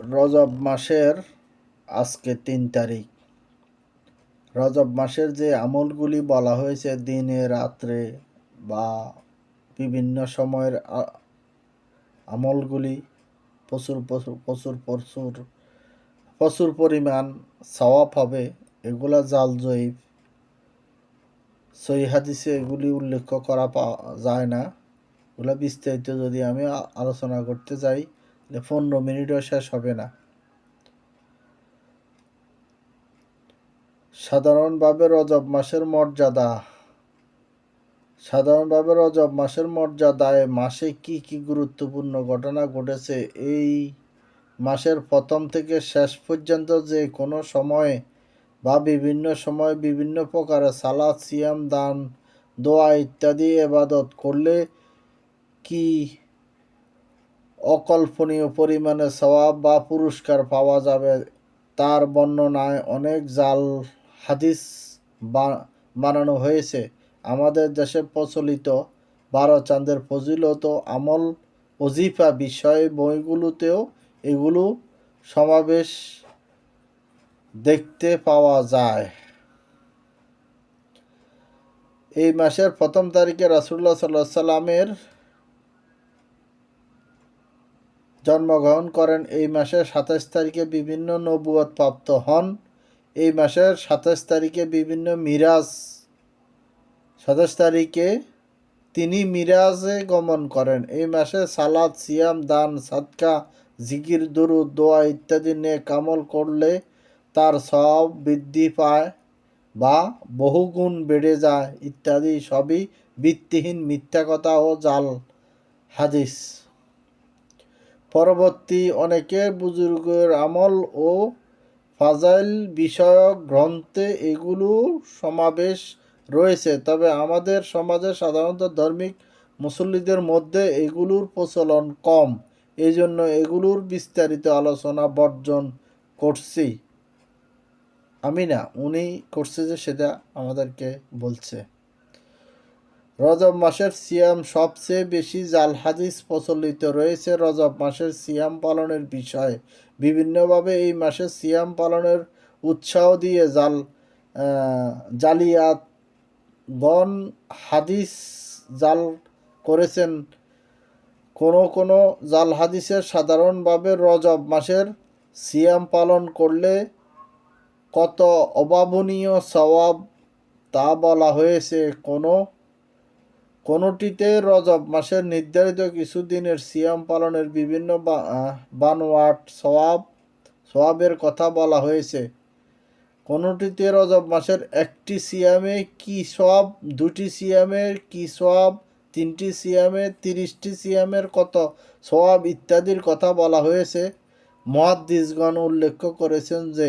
রজব মাসের আজকে তিন তারিখ। রজব মাসের যে আমলগুলি বলা হয়েছে দিনে, রাত্রে বা বিভিন্ন সময়ের আমলগুলি প্রচুর প্রচুর প্রচুর প্রচুর প্রচুর পরিমাণ সওয়াব হবে। এগুলা জাল জয়ীফ। সহি হাদিসে এগুলি উল্লেখ করা পাওয়া যায় না। এগুলো বিস্তারিত যদি আমি আলোচনা করতে যাই পনেরো মিনিটও শেষ হবে না। সাধারণভাবে রজব মাসের মর্যাদা। সাধারণভাবে রজব মাসের মর্যাদায় মাসে কি কি গুরুত্বপূর্ণ ঘটনা ঘটেছে এই মাসের প্রথম থেকে শেষ পর্যন্ত যে কোনো সময়ে বা বিভিন্ন সময় বিভিন্ন প্রকারের সালাদ, সিয়াম, দান, দোয়া ইত্যাদি এবাদত করলে কি অকল্পনীয় পরিমাণে সওয়াব বা পুরস্কার পাওয়া যাবে। তার বর্ণনায় অনেক জাল, হাদিস বানানো হয়েছে। আমাদের দেশে প্রচলিত বারো চাঁদের ফজিলত আমল অজিফা বিষয় বইগুলোতেও এগুলো সমাবেশ দেখতে পাওয়া যায়। এই মাসের প্রথম তারিখে রাসুল্লাহ সাল্লাহ সাল্লামের জন্মগ্রহণ করেন এই মাসের সাতাশ তারিখে বিভিন্ন নবুয়ত প্রাপ্ত হন। এই মাসের সাতাশ তারিখে বিভিন্ন মিরাজ সাতাশ তারিখে তিনি মিরাজে গমন করেন। এই মাসে সালাদ, সিয়াম, দান, সাদকা, জিকির, দুরুদ, দোয়া ইত্যাদি নিয়ে কামল করলে তার সব বৃদ্ধি পায় বা বহুগুণ বেড়ে যায় ইত্যাদি সবই ভিত্তিহীন মিথ্যা কথা ও জাল হাদিস। পরবর্তী অনেকে বুজুর্গের আমল ও ফাজাইল বিষয়ক গ্রন্থে এগুলো সমাবেশ রয়েছে। তবে আমাদের সমাজে সাধারণত ধার্মিক মুসল্লিদের মধ্যে এগুলোর প্রচলন কম। এই জন্য এগুলোর বিস্তারিত আলোচনা বর্জন করছি। আমি না উনি করছে যে সেটা আমাদেরকে বলছে। রজব মাসের সিয়াম সবচেয়ে বেশি জাল হাদিস প্রচলিত রয়েছে। রজব মাসের সিয়াম পালনের বিষয়ে বিভিন্নভাবে এই মাসে সিয়াম পালনের উৎসাহ দিয়ে জাল জালিয়াত জালিয়াতগণ হাদিস জাল করেছেন। কোনো কোনো জাল হাদিসের সাধারণভাবে রজব মাসের সিয়াম পালন করলে কত অভাবনীয় সওয়াব তা বলা হয়েছে। কোনো কোনোটিতে রজব মাসের নির্ধারিত কিছু দিনের সিয়াম পালনের বিভিন্ন বানোয়াট সওয়াব, সওয়াবের কথা বলা হয়েছে। কোনোটিতে রজব মাসের একটি সিয়ামে কি সওয়াব, দুটি সিয়ামে কি সওয়াব, তিনটি সিয়ামে, তিরিশটি সিয়ামের কত সওয়াব ইত্যাদির কথা বলা হয়েছে। মহাদ্দিসগণ উল্লেখ করেছেন যে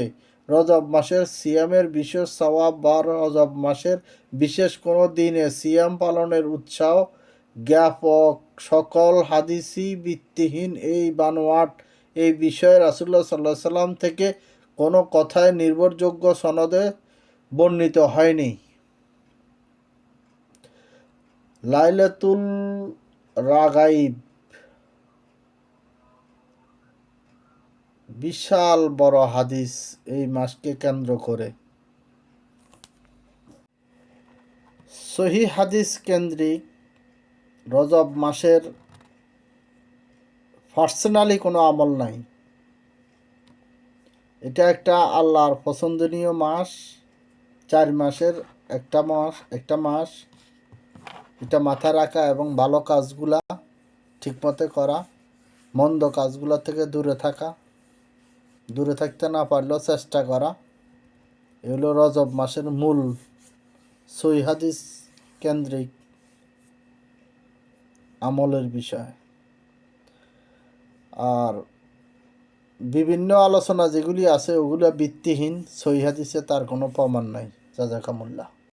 রজব মাসের সিয়ামের বিশেষ সওয়াব বা রজব মাসের বিশেষ কোনো দিনে সিয়াম পালনের উৎসাহ জ্ঞাপক। সকল হাদিসি ভিত্তিহীন এই বানোয়াট। এই বিষয়ে রাসুল্লাহ সাল্লাহ সাল্লাম থেকে কোনো কথায় নির্ভরযোগ্য সনদে বর্ণিত হয়নি। লাইলাতুল রাগাইব। বিশাল বড় হাদিস এই মাসকে কেন্দ্র করে। সহি হাদিস কেন্দ্রিক রজব মাসের পার্সোনালি কোনো আমল নাই। এটা একটা আল্লাহর পছন্দনীয় মাস, চার মাসের একটা মাস একটা মাস। এটা মাথায় রাখা এবং ভালো কাজগুলা ঠিকমতো করা, মন্দ কাজগুলা থেকে দূরে থাকা। দূরে থাকতে না পারলেও চেষ্টা করা। এগুলো রজব মাসের মূল সই হাদিস কেন্দ্রিক আমলের বিষয়। আর বিভিন্ন আলোচনা যেগুলি আছে, ওগুলো ভিত্তিহীন। সই হাদিসে তার কোনো প্রমাণ নাই। জাজাকামুল্লাহ।